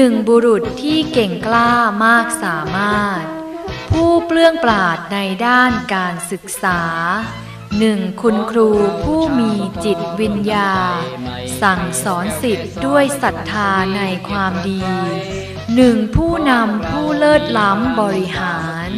หนึ่งบุรุษที่เก่งกล้ามากสามารถ ผู้เปลื้องปราดในด้านการศึกษาหนึ่งคุณครูผู้มีจิตวิญญา สั่งสอนสิทธิ์ด้วยศรัทธาในความดีหนึ่งผู้นำผู้เลิศล้ำบริหาร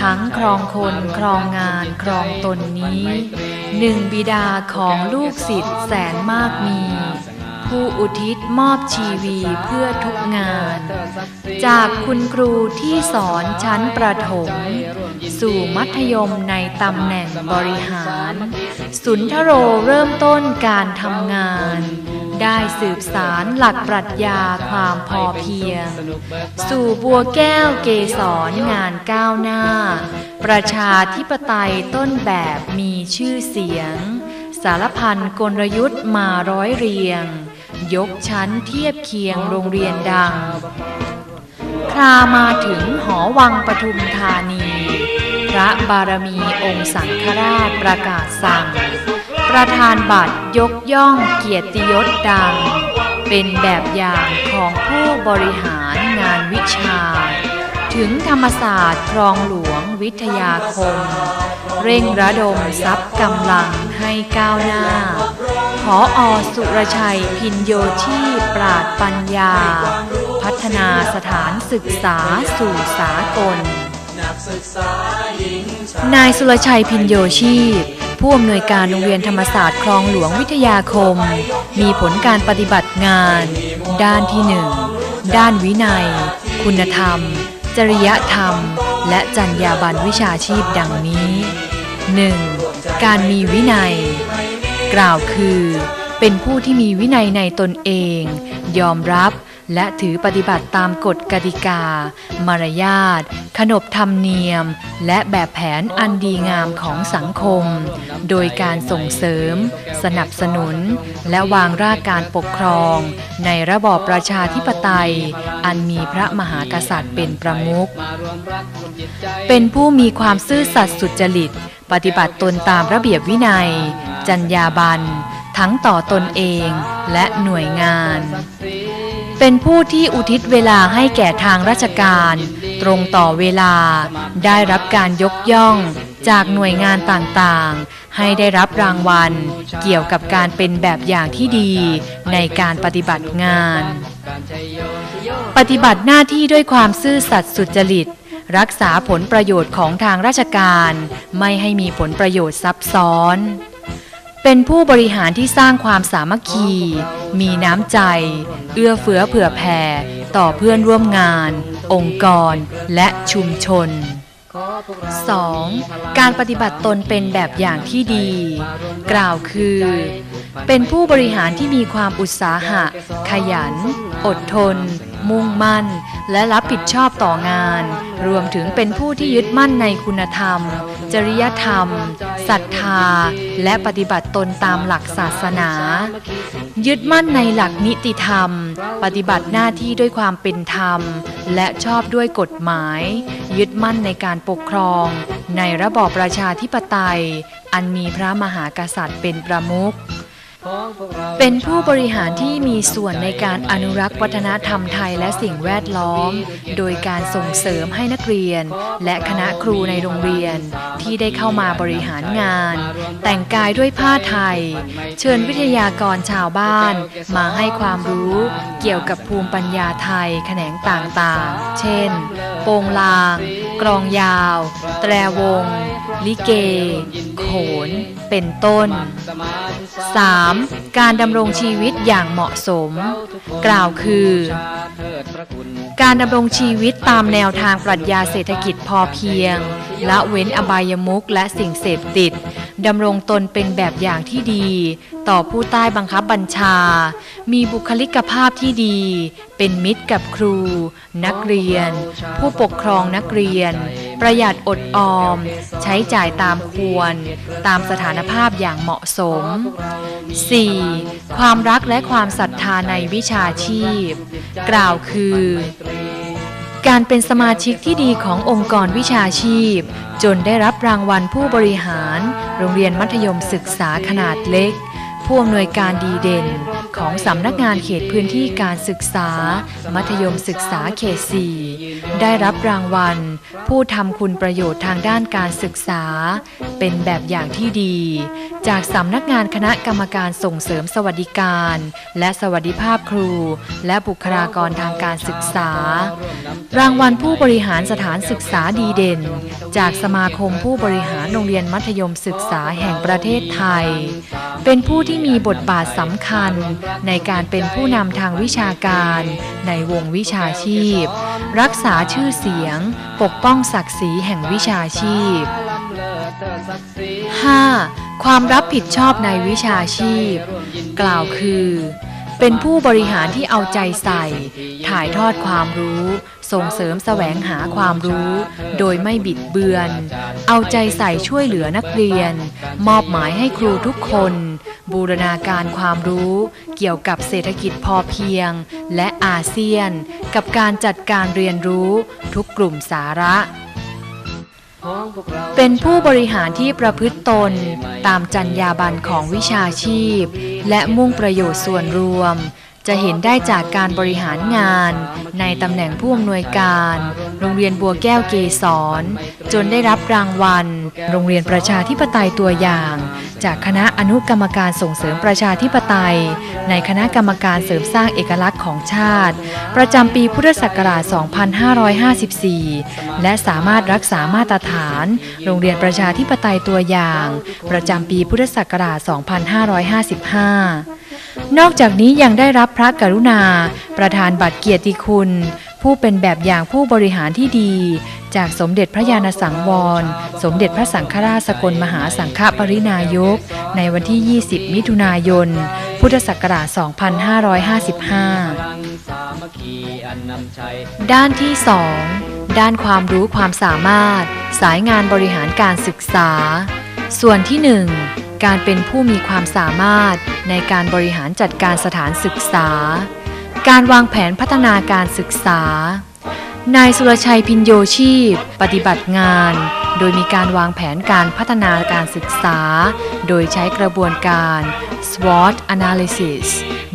ทั้งครองคนครองงานครองตนนี้หนึ่งบิดาของลูกศิษย์แสนมากมี ผู้อุทิศมอบชีวีเพื่อทุกงาน จากคุณครูที่สอนชั้นประถม สู่มัธยมในตำแหน่งบริหาร สุนทโรเริ่มต้นการทำงาน ได้สืบสารหลักปรัชญาความพอเพียง สู่บัวแก้วเกสรงานก้าวหน้า ประชาธิปไตยต้นแบบมีชื่อเสียง สารพันกลยุทธ์มาร้อยเรียง ยกชั้นเทียบเคียงโรงเรียนดัง ครามาถึงหอวังปทุมธานี พระบารมีองค์สังฆราชประกาศสั่ง ประธานบัตรยกย่องเกียรติยศดัง เป็นแบบอย่างของผู้บริหารงานวิชา ถึงธรรมศาสตร์ครองหลวงวิทยาคม เร่งระดมทรัพย์กำลังให้ก้าวหน้า ขออสุรชัยพินโยชีปราดปัญญา พัฒนาสถานศึกษาสู่สากล นายสุรชัยพินโยชีพผู้อำนวยการโรงเรียนธรรมศาสตร์คลองหลวงวิทยาคม มีผลการปฏิบัติงาน ด้านที่หนึ่งด้านวินัย คุณธรรม จริยธรรม และจรรยาบรรณวิชาชีพดังนี้ 1. การมีวินัย กล่าวคือ เป็นผู้ที่มีวินัยในตนเอง ยอมรับและถือปฏิบัติตามกฎกติกา มารยาท ขนบธรรมเนียม และแบบแผนอันดีงามของสังคม โดยการส่งเสริม สนับสนุน และวางรากการปกครอง ในระบอบประชาธิปไตย อันมีพระมหากษัตริย์เป็นประมุข เป็นผู้มีความซื่อสัตย์สุจริต ปฏิบัติตนตามระเบียบวินัยจรรยาบรรณทั้งต่อตนเองและหน่วยงาน เป็นผู้ที่อุทิศเวลาให้แก่ทางราชการ ตรงต่อเวลา ได้รับการยกย่องจากหน่วยงานต่างๆ ให้ได้รับรางวัล เกี่ยวกับการเป็นแบบอย่างที่ดีในการปฏิบัติงาน ปฏิบัติหน้าที่ด้วยความซื่อสัตย์สุจริต รักษาผลประโยชน์ของทางราชการ ไม่ให้มีผลประโยชน์ซับซ้อน เป็นผู้บริหารที่สร้างความสามัคคี มีน้ำใจ เอื้อเฟื้อเผื่อแผ่ต่อเพื่อนร่วมงาน องค์กร และชุมชน 2. การปฏิบัติตนเป็นแบบอย่างที่ดี กล่าวคือ เป็นผู้บริหารที่มีความอุตสาหะ ขยัน อดทน มุ่งมั่น และรับผิดชอบต่องาน รวมถึงเป็นผู้ที่ยึดมั่นในคุณธรรม จริยธรรมศรัทธา และปฏิบัติตนตามหลักศาสนา ยึดมั่นในหลักนิติธรรม ปฏิบัติหน้าที่ด้วยความเป็นธรรม และชอบด้วยกฎหมาย ยึดมั่นในการปกครอง ในระบอบประชาธิปไตย อันมีพระมหากษัตริย์เป็นประมุข เป็นผู้บริหารที่มีส่วนในการอนุรักษ์วัฒนธรรมไทยและสิ่งแวดล้อม โดยการส่งเสริมให้นักเรียน และคณะครูในโรงเรียน ที่ได้เข้ามาบริหารงาน แต่งกายด้วยผ้าไทย เชิญวิทยากรชาวบ้าน มาให้ความรู้เกี่ยวกับภูมิปัญญาไทยแขนงต่างๆ เช่น โปงลาง กรองยาว แตรวง ลิเก โขน เป็นต้น 3. การดำรงชีวิตอย่างเหมาะสม กล่าวคือ การดำรงชีวิตตามแนวทางปรัชญาเศรษฐกิจพอเพียง ละเว้นอบายมุขและสิ่งเสพติดดำรงตนเป็นแบบอย่างที่ดี ต่อผู้ใต้บังคับบัญชา มีบุคลิกภาพที่ดี เป็นมิตรกับครู นักเรียน ผู้ปกครองนักเรียน ประหยัดอดออม ใช้จ่ายตามควร ตามสถานภาพอย่างเหมาะสม 4. ความรักและความศรัทธาในวิชาชีพ กล่าวคือ การเป็นสมาชิกที่ดีขององค์กรวิชาชีพ จนได้รับรางวัลผู้บริหาร โรงเรียนมัธยมศึกษาขนาดเล็ก ผู้อำนวยการดีเด่น ของสำนักงานเขตพื้นที่การศึกษา มัธยมศึกษาเขต 4 ได้รับรางวัล ผู้ทำคุณประโยชน์ทางด้านการศึกษา เป็นแบบอย่างที่ดี จากสำนักงานคณะกรรมการส่งเสริมสวัสดิการ และสวัสดิภาพครู และบุคลากรทางการศึกษา รางวัลผู้บริหารสถานศึกษาดีเด่น จากสมาคมผู้บริหารโรงเรียนมัธยมศึกษาแห่งประเทศไทยเป็นผู้ที่มีบทบาทสำคัญในการเป็นผู้นำทางวิชาการในวงวิชาชีพ รักษาชื่อเสียง ปกป้องศักดิ์ศรีแห่งวิชาชีพ 5. ความรับผิดชอบในวิชาชีพ กล่าวคือ เป็นผู้บริหารที่เอาใจใส่ ถ่ายทอดความรู้ ส่งเสริมแสวงหาความรู้ โดยไม่บิดเบือน เอาใจใส่ช่วยเหลือนักเรียน มอบหมายให้ครูทุกคน บูรณาการความรู้เกี่ยวกับเศรษฐกิจพอเพียง และอาเซียน กับการจัดการเรียนรู้ทุกกลุ่มสาระ เป็นผู้บริหารที่ประพฤติตนตามจรรยาบรรณของวิชาชีพ และมุ่งประโยชน์ส่วนรวม จะเห็นได้จากการบริหารงาน ในตำแหน่งผู้อำนวยการ โรงเรียนบัวแก้วเกษรจนได้รับรางวัล โรงเรียนประชาธิปไตยตัวอย่าง จากคณะอนุกรรมการส่งเสริมประชาธิปไตย ในคณะกรรมการเสริมสร้างเอกลักษณ์ของชาติ ประจำปีพุทธศักราช 2554 และสามารถรักษามาตรฐาน โรงเรียนประชาธิปไตยตัวอย่าง ประจำปีพุทธศักราช 2555 นอกจากนี้ยังได้รับพระกรุณา ประธานบัตรเกียรติคุณ ผู้เป็นแบบอย่างผู้บริหารที่ดี จากสมเด็จพระยาณสังวร สมเด็จพระสังฆราชสกลมหาสังฆปรินายก ในวันที่ 20 มิถุนายน พุทธศักราช 2555 ด้านที่ 2 ด้านความรู้ความสามารถ สายงานบริหารการศึกษา ส่วนที่ 1 การเป็นผู้มีความสามารถในการบริหารจัดการสถานศึกษา การวางแผนพัฒนาการศึกษา นายสุรชัยพินโยชีพ ปฏิบัติงาน โดยมีการวางแผนการพัฒนาการศึกษา โดยใช้กระบวนการ SWOT analysis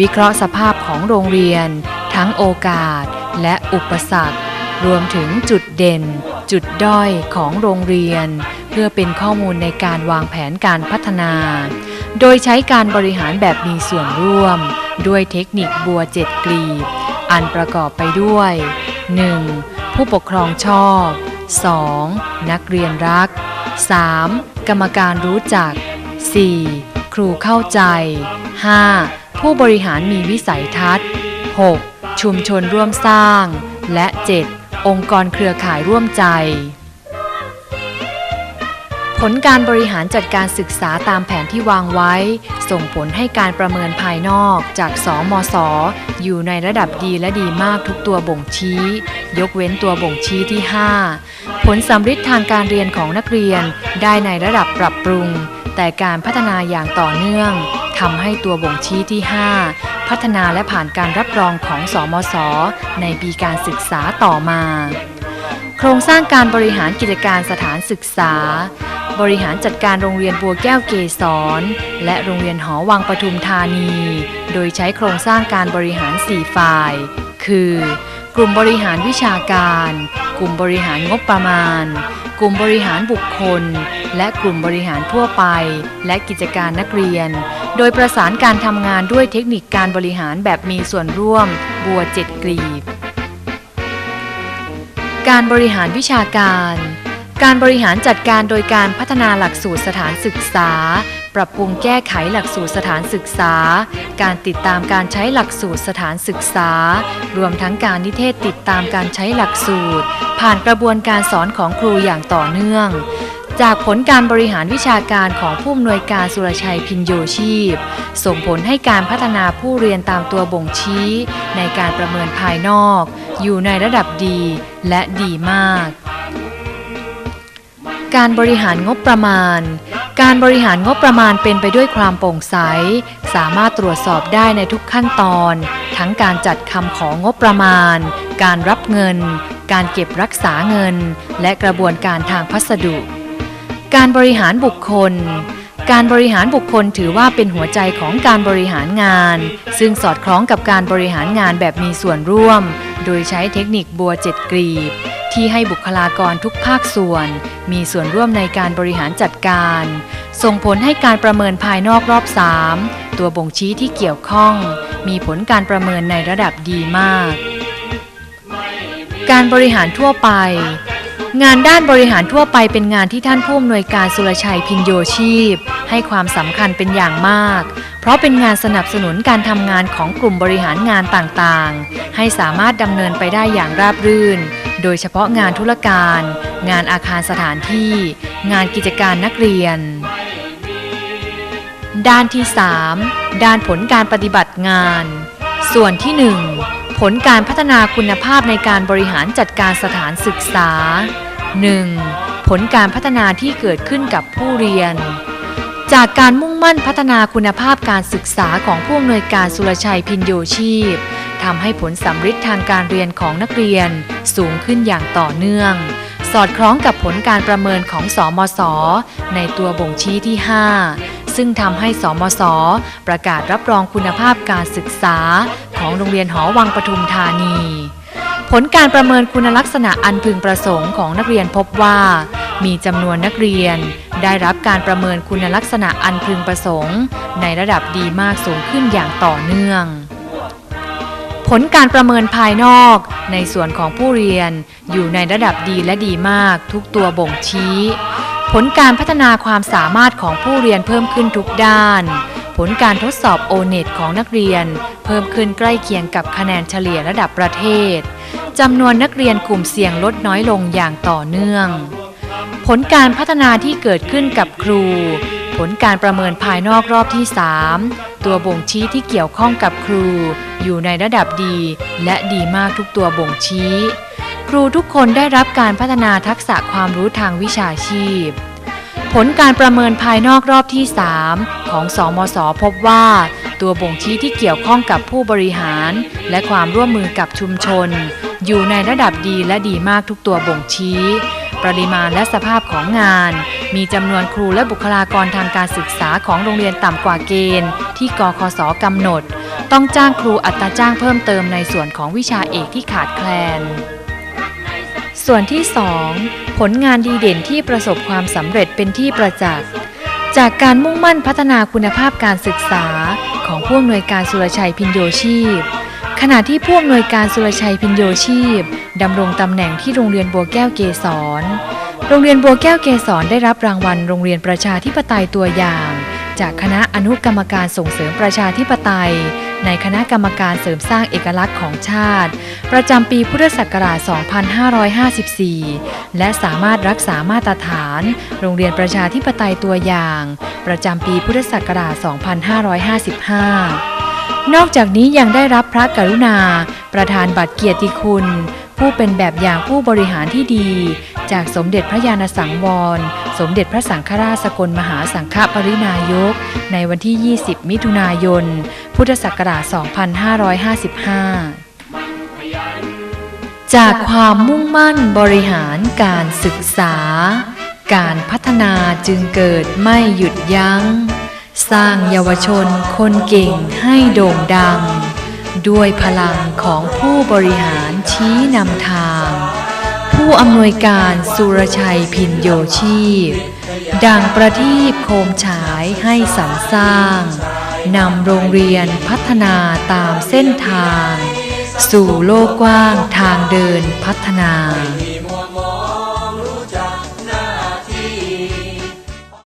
วิเคราะห์สภาพของโรงเรียน ทั้งโอกาสและอุปสรรค รวมถึงจุดเด่น จุดด้อยของโรงเรียน พื่อเป็นข้อมูลในการวางแผนการพัฒนา โดยใช้การบริหารแบบมีส่วนร่วม ด้วยเทคนิคบัวเจ็ดกลีบ อันประกอบไปด้วย 1. ผู้ปกครองชอบ 2. นักเรียนรัก 3. กรรมการรู้จัก 4. ครูเข้าใจ 5. ผู้บริหารมีวิสัยทัศน์ 6. ชุมชนร่วมสร้าง และ 7. องค์กรเครือข่ายร่วมใจ ผลการบริหารจัดการศึกษาตามแผนที่วางไว้ ส่งผลให้การประเมินภายนอกจากสมศอยู่ในระดับดีและดีมากทุกตัวบ่งชี้ ยกเว้นตัวบ่งชี้ที่ 5 ผลสำฤทธิ์ทางการเรียนของนักเรียนได้ในระดับปรับปรุง แต่การพัฒนาอย่างต่อเนื่องทำให้ตัวบ่งชี้ที่ 5 พัฒนาและผ่านการรับรองของสมศในปีการศึกษาต่อมา โครงสร้างการบริหารกิจการสถานศึกษา บริหารจัดการโรงเรียนบัวแก้วเกษรและโรงเรียนหอวังปทุมธานี โดยใช้โครงสร้างการบริหาร 4 ฝ่าย คือ กลุ่มบริหารวิชาการ กลุ่มบริหารงบประมาณ กลุ่มบริหารบุคคล และกลุ่มบริหารทั่วไป และกิจการนักเรียน โดยประสานการทำงานด้วยเทคนิคการบริหารแบบมีส่วนร่วม บัวเจ็ดกลีบ การบริหารวิชาการ การบริหารจัดการโดยการพัฒนาหลักสูตรสถานศึกษา ปรับปรุงแก้ไขหลักสูตรสถานศึกษา การติดตามการใช้หลักสูตรสถานศึกษา รวมทั้งการนิเทศติดตามการใช้หลักสูตร ผ่านกระบวนการสอนของครูอย่างต่อเนื่อง จากผลการบริหารวิชาการของผู้อำนวยการสุรชัยพินโยชีพ ส่งผลให้การพัฒนาผู้เรียนตามตัวบ่งชี้ ในการประเมินภายนอก อยู่ในระดับดีและดีมาก การบริหารงบประมาณ การบริหารงบประมาณเป็นไปด้วยความโปร่งใส สามารถตรวจสอบได้ในทุกขั้นตอน ทั้งการจัดคำของงบประมาณ การรับเงิน การเก็บรักษาเงิน และกระบวนการทางพัสดุ การบริหารบุคคล การบริหารบุคคลถือว่าเป็นหัวใจของการบริหารงาน ซึ่งสอดคล้องกับการบริหารงานแบบมีส่วนร่วม โดยใช้เทคนิคบัวเจ็ดกรีบ ที่ให้บุคลากรทุกภาคส่วน มีส่วนร่วมในการบริหารจัดการ ส่งผลให้การประเมินภายนอกรอบ 3 ตัวบ่งชี้ที่เกี่ยวข้อง มีผลการประเมินในระดับดีมาก การบริหารทั่วไป งานด้านบริหารทั่วไปเป็นงานที่ท่านผู้อำนวยการสุรชัยพินโยชีพ ให้ความสำคัญเป็นอย่างมากเพราะเป็นงานสนับสนุนการทำงานของกลุ่มบริหารงานต่างๆ ให้สามารถดำเนินไปได้อย่างราบรื่น โดยเฉพาะงานธุรการ งานอาคารสถานที่ งานกิจการนักเรียน ด้านที่ 3 ด้านผลการปฏิบัติงาน ส่วนที่ 1 ผลการพัฒนาคุณภาพในการบริหารจัดการสถานศึกษา 1. ผลการพัฒนาที่เกิดขึ้นกับผู้เรียน จากการมุ่งมั่นพัฒนาคุณภาพการศึกษาของผู้อำนวยการสุรชัยพินโยชีพทำให้ผลสำฤทธิ์ทางการเรียนของนักเรียนสูงขึ้นอย่างต่อเนื่อง สอดคล้องกับผลการประเมินของสอมศในตัวบ่งชี้ที่ 5 ซึ่งทำให้สอมศประกาศรับรองคุณภาพการศึกษาของโรงเรียนหอวังปทุมธานี ผลการประเมินคุณลักษณะอันพึงประสงค์ของนักเรียนพบว่า มีจำนวนนักเรียน ได้รับการประเมินคุณลักษณะอันพึงประสงค์ ในระดับดีมากสูงขึ้นอย่างต่อเนื่อง ผลการประเมินภายนอก ในส่วนของผู้เรียนอยู่ในระดับดีและดีมากทุกตัวบ่งชี้ ผลการพัฒนาความสามารถของผู้เรียนเพิ่มขึ้นทุกด้าน ผลการทดสอบโอเน็ตของนักเรียน เพิ่มขึ้นใกล้เคียงกับคะแนนเฉลี่ยระดับประเทศจำนวนนักเรียนกลุ่มเสี่ยงลดน้อยลงอย่างต่อเนื่อง ผลการพัฒนาที่เกิดขึ้นกับครู ผลการประเมินภายนอกรอบที่ 3 ตัวบ่งชี้ที่เกี่ยวข้องกับครู อยู่ในระดับดีและดีมากทุกตัวบ่งชี้ ครูทุกคนได้รับการพัฒนาทักษะความรู้ทางวิชาชีพ ผลการประเมินภายนอกรอบที่ 3 ของสอมศพบว่า ตัวบ่งชี้ที่เกี่ยวข้องกับผู้บริหาร และความร่วมมือกับชุมชน อยู่ในระดับดีและดีมากทุกตัวบ่งชี้ ปริมาณและสภาพของงาน มีจำนวนครูและบุคลากรทางการศึกษาของโรงเรียนต่ำกว่าเกณฑ์ ที่กคสกำหนด ต้องจ้างครูอัตราจ้างเพิ่มเติมในส่วนของวิชาเอกที่ขาดแคลน ส่วนที่ 2 ผลงานดีเด่นที่ประสบความสำเร็จเป็นที่ประจักษ์จากการมุ่งมั่นพัฒนาคุณภาพการศึกษาของผู้อำนวยการสุรชัยพินโยชีพ ขณะที่ผู้อำนวยการสุรชัยพินโยชีพ ดำรงตำแหน่งที่โรงเรียนบัวแก้วเกษร โรงเรียนบัวแก้วเกษรได้รับรางวัลโรงเรียนประชาธิปไตยตัวอย่าง จากคณะอนุกรรมการส่งเสริมประชาธิปไตย ในคณะกรรมการเสริมสร้างเอกลักษณ์ของชาติ ประจำปีพุทธศักราช 2554 และสามารถรักษามาตรฐาน โรงเรียนประชาธิปไตยตัวอย่าง ประจำปีพุทธศักราช 2555 นอกจากนี้ยังได้รับพระกรุณา ประธานบัตรเกียรติคุณ ผู้เป็นแบบอย่างผู้บริหารที่ดี จากสมเด็จพระญาณสังวร สมเด็จพระสังฆราชสกลมหาสังฆปรินายก ในวันที่ 20 มิถุนายน พุทธศักราช 2555 จากความมุ่งมั่นบริหารการศึกษา การพัฒนาจึงเกิดไม่หยุดยัง้ง สร้างเยาวชนคนเก่งให้โด่งดัง ด้วยพลังของผู้บริหารชี้นำทาง ผู้อำนวยการสุรชัยพินโยชีพ ดังประทีปโคมฉายให้สรรสร้าง นำโรงเรียนพัฒนาตามเส้นทาง สู่โลกกว้างทางเดินพัฒนา